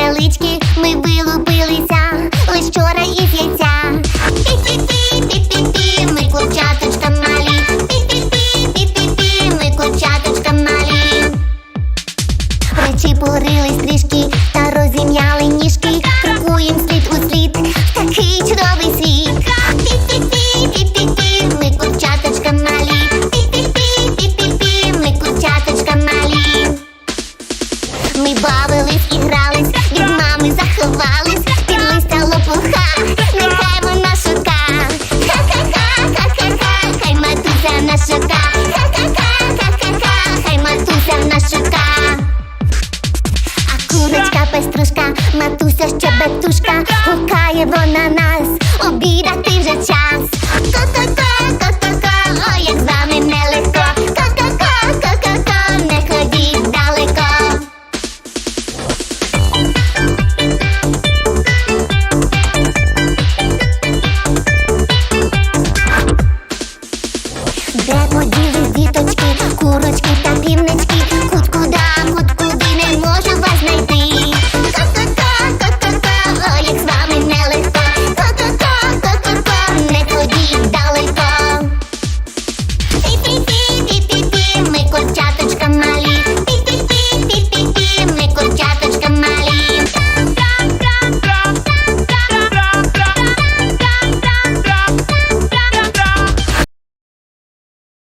невеличкі, ми вилупилися лиш вчора із яйця. Пі-пі-пі, пі-пі-пі, ми курчаточка малі. Пі-пі-пі, пі-пі-пі, ми курчаточка малі. Причепурились трішки хай матуся нас шука. А курочка пеструшка, матуся щебетушка, гукає вона нас, курочки та півнички,